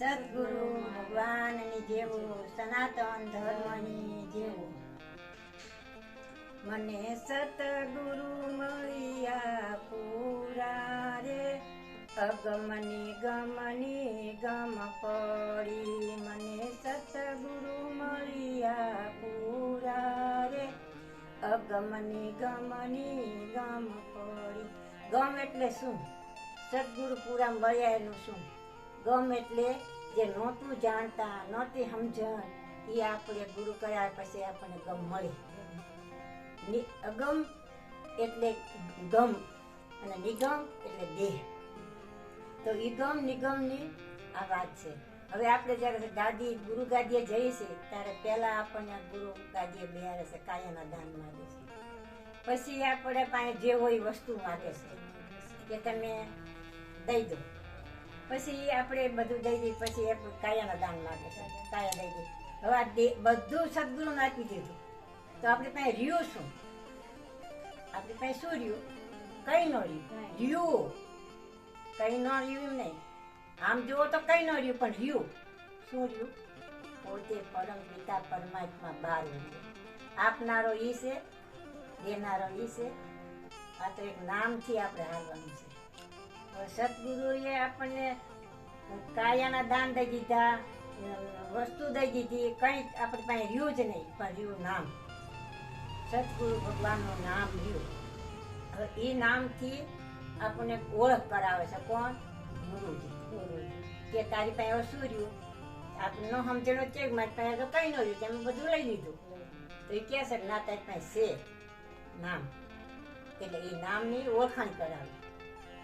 સદગુરુ ભગવાનની જેવો સનાતન ધર્મની જેવો. મને સતગુરુ મળ્યા પૂરા રે. અગમની ગમની ગમ પડી. મને સતગુરુ મળ્યા પૂરા રે. અગમની ગમની ગમ પડી. ગમ એટલે શું? સદગુરુ પૂરા મળ્યા એનું શું? ગમ એટલે જે નહોતું જાણતા, નહોતી સમજણ, એ આપણે ગુરુ કર્યા પછી આપણને ગમ મળે. અગમ એટલે ગમ અને નિગમ એટલે દેહ. તો ઈગમ નિગમની આ વાત છે. હવે આપણે જ્યારે ગાદી ગુરુ ગાદીએ જઈએ છીએ, ત્યારે પહેલા આપણને ગુરુ ગાદીએ બેહારે છે, કાયાના દાન માગે છે. પછી આપણે પાસે જે હોય વસ્તુ માગે છે, કે તમે દઈ દો. પછી આપણે બધું દઈ દઈએ પછી એ કાયાના દાન માગે છે કાયા દઈ દઈએ. હવે આ બધું સદગુરુને નાખી દીધું. તો આપણે પાસે રહ્યું શું? આપણે પાસે શું રહ્યું કઈ ન રહ્યું રહ્યું કઈ ન રહ્યું નહીં. આમ જુઓ તો કઈ ન રહ્યું પણ રહ્યું શું રહ્યું પોતે પરમ પિતા પરમાત્મા બાર રહ્યું આપનારો ઈ છે દેનારો ઈ છે. આ તો એક નામથી આપણે હાલવાનું છે. સદગુરુએ આપણને કાયાના દાન દઈ દીધા, વસ્તુ દઈ દીધી, કંઈ આપણી પાસે રહ્યું જ નહીં, પણ રહ્યું નામ. સદગુરુ ભગવાનનું નામ રહ્યું. હવે એ નામથી આપણને ઓળખ કરાવે છે કોણ? ગુરુજી. ગુરુજી. કે તારી પાસે શું રહ્યું? આપણે ન સમજણો છે મારી પાસે તો કંઈ ન રહ્યું તમે બધું લઈ લીધું. તો એ કહે છે કે ના, તારી પાસે છે નામ. એટલે એ નામની ઓળખાણ કરાવે.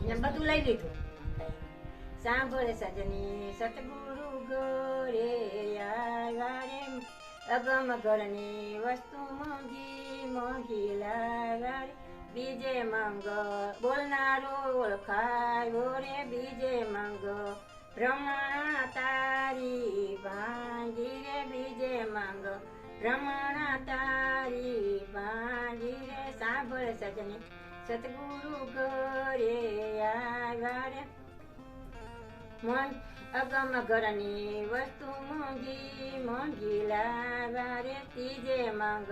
ને બધું લઈ લીધું. સાંભળે સજની, સતગુરુ ગોરે આવ્યા અગમ ઘરની વસ્તુ મોંઘી મોંઘી લાવ્યા બીજે મંગ બોલનારો ઓળખાયો રે. બીજે મંગ ભ્રમણા તારી ભાંગી રે. બીજે મંગ ભ્રમણા તારી ભાંગી રે. સાંભળ સજની. સતગુરુ ઘરે આવ્યા મન અગમ ઘરની વસ્તુ મોંઘી મોંઘી લાવ્યા રે ત્રીજે માંગ,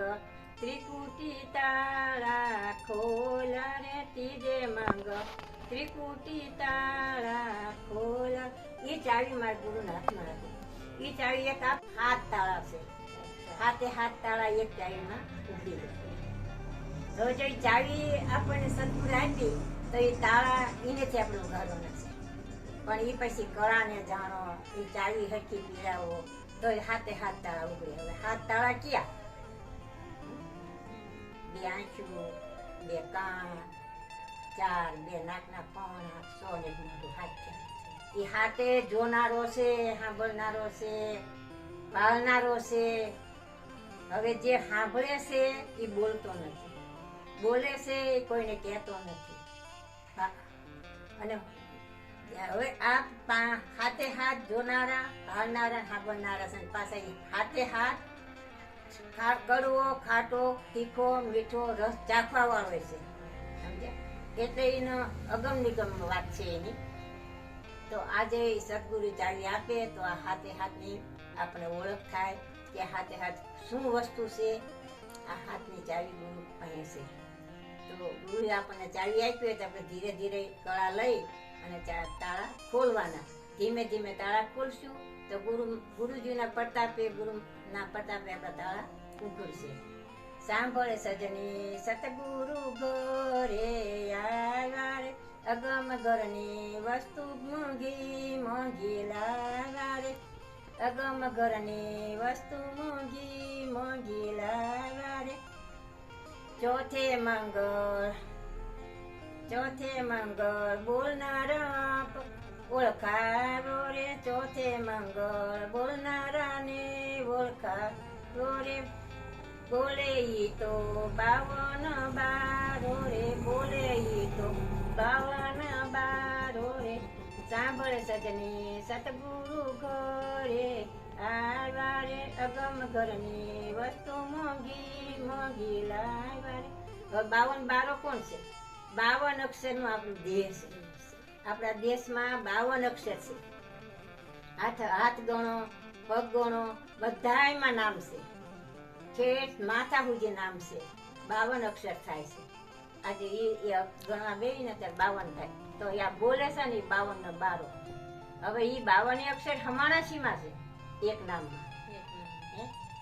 ત્રિકુટી તાળા ખોલા રે ત્રીજે માંગ, ત્રિકુટી તાળા ખોલા એ ચાવી મારા ગુરુના હાથમાં હતી એ ચાવી એક હાથ તાળા છે. હાથે હાથ તાળા એક ચાવીમાં ઊભી તો જો ચાવી આપણને સદગુરુ આપી, તો એ તાળા એનેથી આપણે ઘરો નથી. પણ એ પછી કળાને જાણો એ ચાવી હરખી પીડાવો તો એ હાથે હાથ તાળા ઉગડે. હવે હાથ તાળા ક્યાં? બે આંખું બે કાન, ચાર, બે નાકના પહોણા સો ને મોટું હાથ છે. એ હાથે જોનારો છે, સાંભળનારો છે, પાળનારો છે. હવે જે સાંભળે છે એ બોલતો નથી. બોલે છે એ કોઈને કહેતો નથી. અને હવે આ હાથે હાથ જોનારા ભાળનારા સાંભળનારા છે. પાસે હાથે હાથ કડવો, ખાટો, તીખો, મીઠો રસ ચાખવા વાળો છે. સમજ્યા? એટલે એનો અગમ નિગમ વાત છે એની. તો આજે સદગુરુ ચાવી આપે, તો આ હાથે હાથની આપણે ઓળખ થાય કે હાથે હાથ શું વસ્તુ છે? આ હાથની ચાવી ગુરુ અહીં છે. તો ગુરુએ આપણને ચાવી આપી હોય તો આપણે ધીરે ધીરે કળા લઈ અને તાળા ખોલવાના. ધીમે ધીમે તાળા ખોલશું તો ગુરુ ગુરુજીના પ્રતાપે, ગુરુના પ્રતાપે આપણા તાળા ઉઘડશે સાંભળે સજની, સતગુરુ ગોરે આવ્યા રે, અગમ ઘરની વસ્તુ મોંઘી મોંઘી લાવ્યા રે. અગમ ઘરની વસ્તુ મોંઘી મોંઘી લાવ્યા ચોથે મંગળ ચોથે મંગળ બોલનાર ઓળખાવો રે ચોથે મંગળ બોલનારાને ઓળખાવો રે. બોલે ઈ તો બાવન બારો રે, બોલે ઈ તો બાવન બારો રે. સાંભળ સજની સતગુરુ ઘરે. આવ્યા રે અગમ વસ્તુ મોંઘી મોંઘી લાવ્યા બાવન બારો કોણ છે? બાવન અક્ષરનું આપણું દેશ છે. આપણા દેશમાં બાવન અક્ષર છે. હાથ હાથ ગણો, પગ ગણો, બધાયમાં નામ છે. ઠેઠ માથા નામ છે. બાવન અક્ષર થાય છે. આજે એ એ ગણવા બેસી ને ત્યારે બાવન થાય. તો આ બોલે છે ને બાવન નો બારો. હવે એ બાવન અક્ષર હમાણા શીમાં છે. એક નામમાં?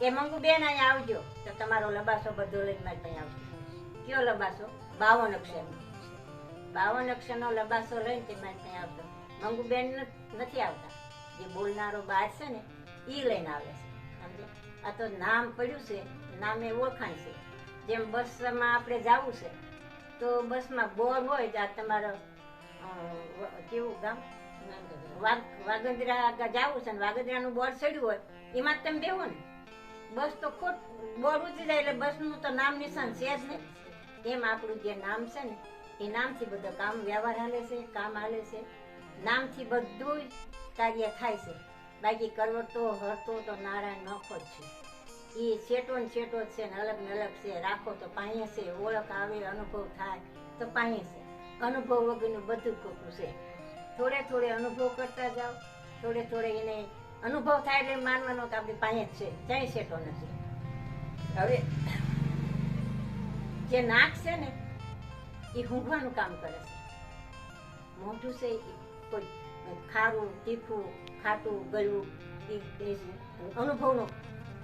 એ મંગુ બેન અહીંયા આવજો, તો તમારો લબાસો બધો લઈને મારી પાસે આવજો. કયો લબાસો? બાવન અક્ષરનો. બાવન અક્ષરનો લબાસો લઈને તે મારી પાસે આવતો મંગુ બેન નથી આવતા. જે બોલનારો બાર છે ને એ લઈને આવે છે. સમજે? આ તો નામ પડ્યું છે, નામે ઓળખાણ છે. જેમ બસમાં આપણે જવું છે, તો બસમાં બોર હોય તો આ તમારો કેવું ગામ? વાગંદરા જાવું છે ને વાગંદરાનું બોર્ડ ચડ્યું હોય, એમાં તમે બેહો ને. બસ તો ખોટ બોર્ડ ઉતરી જાય એટલે બસનું તો નામ નિશાન છે જ નહીં એમ આપણું જે નામ છે ને, એ નામથી બધો કામ વ્યવહાર હાલે છે, કામ હાલે છે. નામથી બધું જ કાર્ય થાય છે. બાકી કરવતો, હરતો તો નારાયણ નખો જ છે. એ છેટો ને છેટો છે ને અલગ ને અલગ છે. રાખો તો પાણી છે, ઓળખ આવે, અનુભવ થાય તો પાણી છે. અનુભવ વગરનું બધું ખોટું છે. થોડે થોડે અનુભવ કરતા જાઓ. થોડે થોડે એને અનુભવ થાય એટલે માનવાનો કે આપણી પાસે જ છે. ક્યાંય શેઠો નથી. હવે જે નાક છે ને, એ ઊંઘવાનું કામ કરે છે. મોઢું છે કોઈ ખારું, તીખું, ખાટું ગળું એ એ અનુભવનું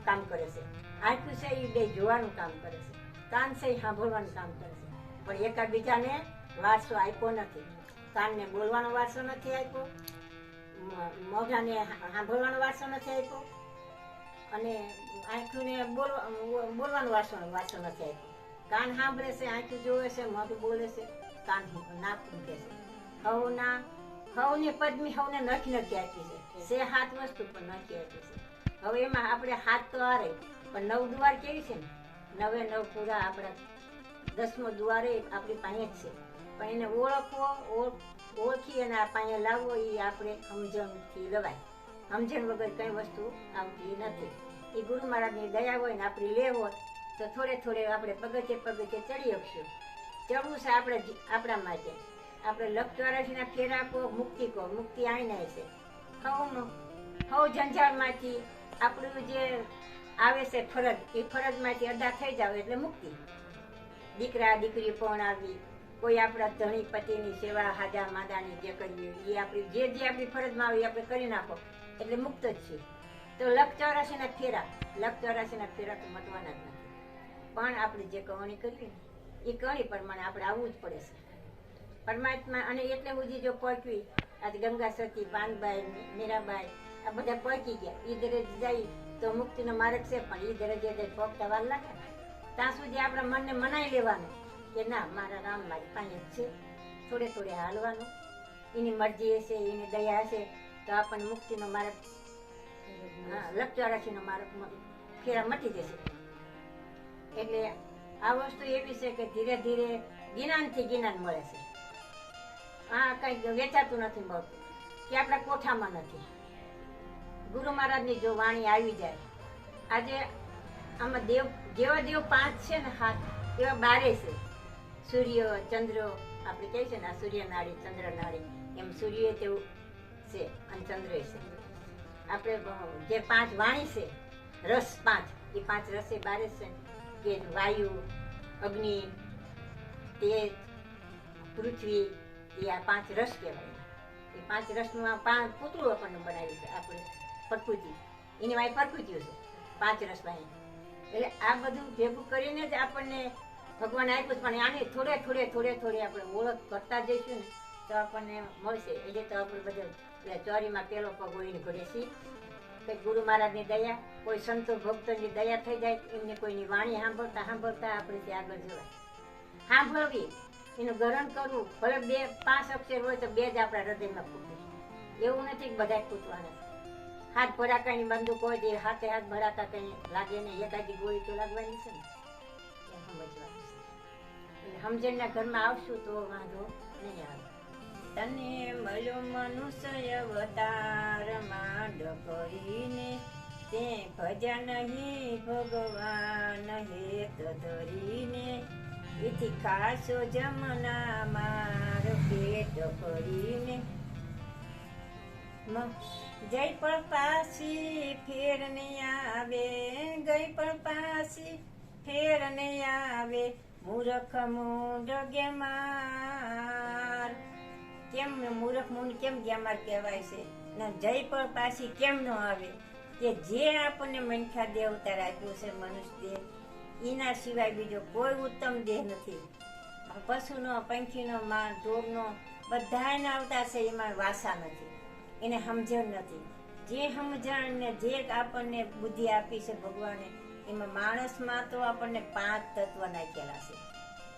કામ કરે છે. આંખું છે એ બે જોવાનું કામ કરે છે. કાન છે એ સાંભળવાનું કામ કરે છે. પણ એકાબીજાને વારસો આપ્યો નથી. કાનને બોલવાનો વારસો નથી આપ્યો મોઢાને સાંભળવાનો વારસો નથી આપ્યો અને આંખીને બોલવા, બોલવાનો વારસો વારસો નથી આપ્યો. કાન સાંભળે છે, આંખું જોવે છે, મોઢું બોલે છે, કાન નાક ઊંઘે છે. હવના, હવને પદ્મી હવને નથી નથી આપી છે. સે હાથ વસ્તુ પણ નથી આપી છે. હવે એમાં આપણે હાથ તો હારે, પણ નવ દુવાર કેવી છે ને? નવે નવ પૂરા આપણા દસમો દ્વારે આપણી પાસે જ છે. પણ એને ઓળખવો, ઓળ- ઓળખી અને આ પાસે લાવવો એ આપણે સમજણથી લવાય. સમજણ વગર કઈ વસ્તુ આવતી નથી. એ ગુરુ મહારાજની દયા હોય ને આપણી લેવો તો થોડે થોડે આપણે પગથે પગથે ચડી શકશું. ચડવું છે આપણે આપણા માટે. આપણે લક્ષ ફેરા આપો, મુક્તિ કહો, મુક્તિ આઈને છે. હવનો હવ ઝંઝાળમાંથી આપણું જે આવે છે ફરજ, એ ફરજમાંથી અદા થઈ જાવ એટલે મુક્તિ. દીકરા દીકરી પણ આવી કોઈ આપણા ધણી પતિની સેવા હાજા માદાની જે કરીએ એ આપણી જે જે આપણી ફરજમાં આવે એ આપણે કરી નાખો. એટલે મુક્ત જ છે તો લખ ચોરાશીના ફેરા. લખ ચોરાશીના ફેરા તો મટવાના જ નથી. પણ આપણે જે કહોણી કરીએ ને એ કહોણી પ્રમાણે આપણે આવવું જ પડે છે. પરમાત્મા અને એટલે સુધી જો પહોંચવી આજે ગંગા સતી, પાનબાઈ, મીરાબાઈ, આ બધા પહોંચી ગયા. એ દરેજ જાય તો મુક્તિનો માર્ગ છે, પણ એ દરેજે જઈ પહોંચતા વાર લાગે ત્યાં સુધી આપણા મનને મનાઈ લેવાનું. કે ના મારા રામ મારી પાસે છે. થોડે થોડે હાલવાનું. એની મરજી હશે, એની દયા હશે, તો આપણને મુક્તિનો માર્ગ, હા લક્ષવારાશીનો માર્ગ ફેરા મટી જશે. એટલે આ વસ્તુ એવી છે કે ધીરે ધીરે જ્ઞાનથી જ્ઞાન મળે છે. આ કંઈ વેચાતું નથી મળતું કે આપણા કોઠામાં નથી. ગુરુ મહારાજની જો વાણી આવી જાય. આજે આમાં દેવ, જેવા દેવ પાંચ છે ને હાથ એવા બારે છે. સૂર્ય, ચંદ્ર, આપણે કહે છે ને આ સૂર્ય નાળી ચંદ્ર નાળી એમ સૂર્ય તેવું છે અને ચંદ્ર છે. આપણે જે પાંચ વાણી છે, રસ પાંચ, એ પાંચ રસે બારે છે. કે વાયુ, અગ્નિ, તેજ, પૃથ્વી, એ આ પાંચ રસ કહેવાય. એ પાંચ રસનું આ પાંચ પૂતળું આપણને બનાવ્યું છે, આપણે પ્રકૃતિ એની વાય પ્રકૃતિઓ છે, પાંચ રસ વાય એટલે આ બધું ભેગું કરીને જ આપણને ભગવાન આપ્યું. પણ આની થોડે થોડે થોડે થોડે આપણે ઓળખ કરતા જઈશું ને, તો આપણને મળશે. એટલે તો આપણે બધું, એટલે ચોરીમાં પેલો પગ હોય ઘરે સી કે ગુરુ મહારાજની દયા, કોઈ સંતો ભક્તોની દયા થઈ જાય, એમને કોઈની વાણી સાંભળતા સાંભળતા આપણે ત્યાં આગળ જવાય. સાંભળવી, એનું ગ્રહણ કરવું, ભલે બે પાંચ અક્ષર હોય તો બે જ આપણા હૃદયમાં ફૂટે એવું નથી કે બધા કૂટવાના હાથ હાથ ભરાકાની બંદૂક હોય તે હાથે હાથ ભરાતા કઈ લાગે ને એકાદી ગોળી તો લાગવાની છે ને. એ સમજવાનું સમજણના ઘરમાં આવશું તો વાંધો નહીં આવે. તને મળ્યો મનુષ્ય અવતાર માંડ કરીને તે ભજન નહીં ભગવાન હેત ધરીને. એથી ખાસો જમના માર પેટ કરીને જય પણ પાછી ફેર નહીં આવે, ગઈ પણ પાછી ફેર ને આવે મૂરખ મૂંડ માર કેમ મૂરખ મૂંડ કેમ ગેમાર કહેવાય છે? ને જય પર પાછી કેમ ન આવે? કે જે આપણને મનખા દેવતા રાખ્યું છે મનુષ્ય દેહ એના સિવાય બીજો કોઈ ઉત્તમ દેહ નથી. પશુનો, પંખીનો માર ઢોરનો બધાને આવતા છે એમાં વાસા નથી. એને સમજણ નથી. જે સમજણ ને જે આપણને બુદ્ધિ આપી છે ભગવાને એમાં માણસમાં તો આપણને પાંચ તત્વ નાખેલા છે.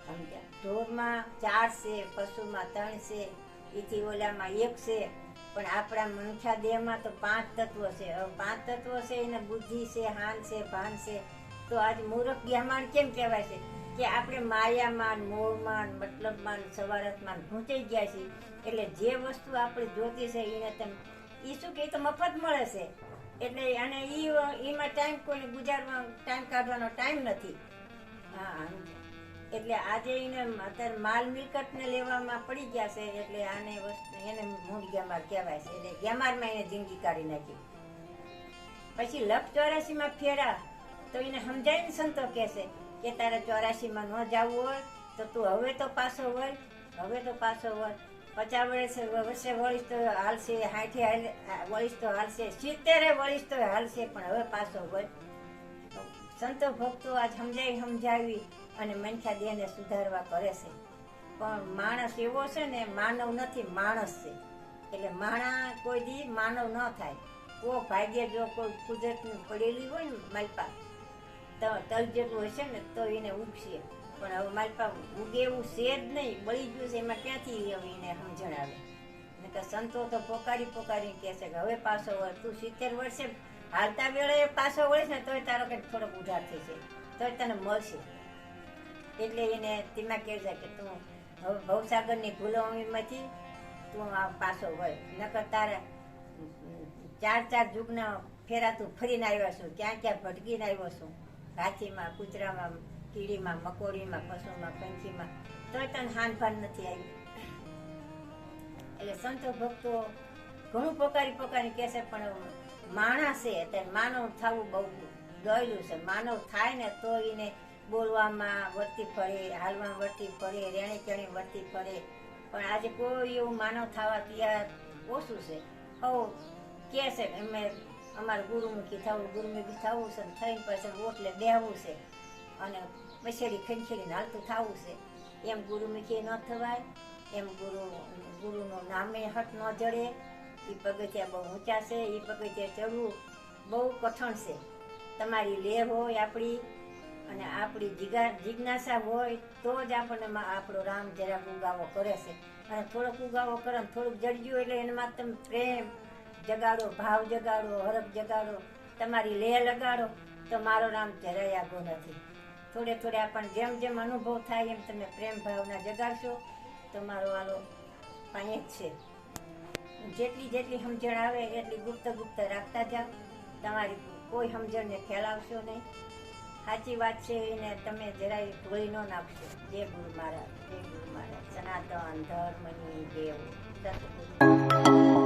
સમજ્યા? ઢોરમાં ચાર છે, પશુમાં ત્રણ છે એથી ઓલામાં એક છે, પણ આપણા મનુષ્યા દેહમાં તો પાંચ તત્વો છે. પાંચ તત્વો છે, એને બુદ્ધિ છે, હાન છે, ભાન છે. તો આજ મૂર્ખ ગ્યામાન કેમ કહેવાય છે? કે આપણે માયામાન, મોહમાન, મતલબમાન સવારતમાન ભૂંચાઈ ગયા છીએ. એટલે જે વસ્તુ આપણે જોતી છે, એને તમે એ શું કે તો મફત મળે છે. એટલે અને ઈ એમાં ટાઈમ કોઈને ગુજારવા ટાઈમ કાઢવાનો ટાઈમ નથી. હા એટલે આજે એને અત્યારે માલ મિલકતને લેવામાં પડી ગયા છે, એટલે આને એને મૂળ ગેમાર કહેવાય છે. એટલે ગેમારમાં એને જિંદગી કાઢી નાખી. પછી લખ ચોરાસીમાં ફેરા, તો એને સમજાવીને સંતો કહેશે કે તારે ચોરાસીમાં ન જવું હોય, તો તું હવે તો પાછો હોય હવે તો પાછો વળ. પચાસ વર્ષે વર્ષે વળીશ તો હાલશે હાઠે વળીશ તો હાલશે, સિત્તેરે વળીશ તો હાલશે, પણ હવે પાછો હોય સંતો ભક્તો આજ સમજાવી સમજાવી અને મનખ્યા દેહને સુધારવા કરે છે. પણ માણસ એવો છે ને, માનવ નથી, માણસ છે. એટલે માણા કોઈ દી માનવ ન થાય. કો ભાગ્ય જો કોઈ કુદરતની પડેલી હોય ને માલપા તો તલ જેટલું હશે ને, તો એને ઉગશે. પણ હવે માલપા ઉગે એવું છે જ નહીં. બળી ગયું છે, એમાં ક્યાંથી હવે એને સમજણ આવે ને કે સંતો તો પોકારી પોકારી કહે છે કે હવે પાછો વળ. તું સિત્તેર વર્ષે હાલતા વેળે પાછો વળીશ ને, તોય તારો કંઈક થોડોક ઉધાર થશે તોય તને મળશે. એટલે એને તેમાં કહે છે કે, તું હવે ભવસાગરની ભૂલોમાંથી તું આ પાછો વળ. નકર તારે ચાર ચાર જુગના ફેરા તું ફરીને આવ્યો છું. ક્યાં ક્યાં ભટકીને આવ્યો છું. હાથીમાં, કૂતરામાં કીડીમાં, મકોડીમાં, પશુમાં, પંખીમાં. તોય તને હાન ભાન નથી આવી. એટલે સંતો ભક્તો ઘણું પોકારી પોકારી કહે છે, પણ માણસ અત્યારે માનવ થવું બહુ ગયેલું છે. માનવ થાય ને તો એને બોલવામાં વર્તી ફરે, હાલમાં વર્તી ફરે, રેણી કેણી વર્તી ફરે. પણ આજે કોઈ એવું માનવ થવા તૈયાર ઓછું છે. હો કે છે અમે, અમારે ગુરુમુખી થવું ગુરુમુખી થવું છે થઈને પછી ઓટલે બેહવું છે. અને પછેડી ખંખેડીને હાલતું થવું છે એમ ગુરુમુખી ન થવાય એમ ગુરુ ગુરુનું નામે હટ ન જડે એ પગથિયા બહુ ઊંચા છે એ પગથિયા ચડવું બહુ કઠણ છે તમારી લેહ હોય આપણી અને આપણી જીગા, જિજ્ઞાસા હોય તો જ આપણને આપણો રામ જરાક ઉગાવો કરે છે. અને થોડોક ઉગાવો કરે થોડુંક જડ્યું એટલે એનામાં તમે પ્રેમ જગાડો, ભાવ જગાડો હરફ જગાડો, તમારી લેહ લગાડો તો મારો રામ જરાય આગો નથી. થોડે થોડે આપણને જેમ જેમ અનુભવ થાય એમ તમે પ્રેમ ભાવના જગાડશો, તો મારો આલો પાણી જ છે. જેટલી જેટલી સમજણ આવે એટલી ગુપ્ત ગુપ્ત રાખતા જાઓ. તમારી કોઈ સમજણને ફેલાવશો નહીં. સાચી વાત છે એને તમે જરાય ધોઈ ન નાખશો. જય ગુરુ મહારાજ જય ગુરુ મહારાજ, સનાતન ધર્મની દેવ. સતગુરુ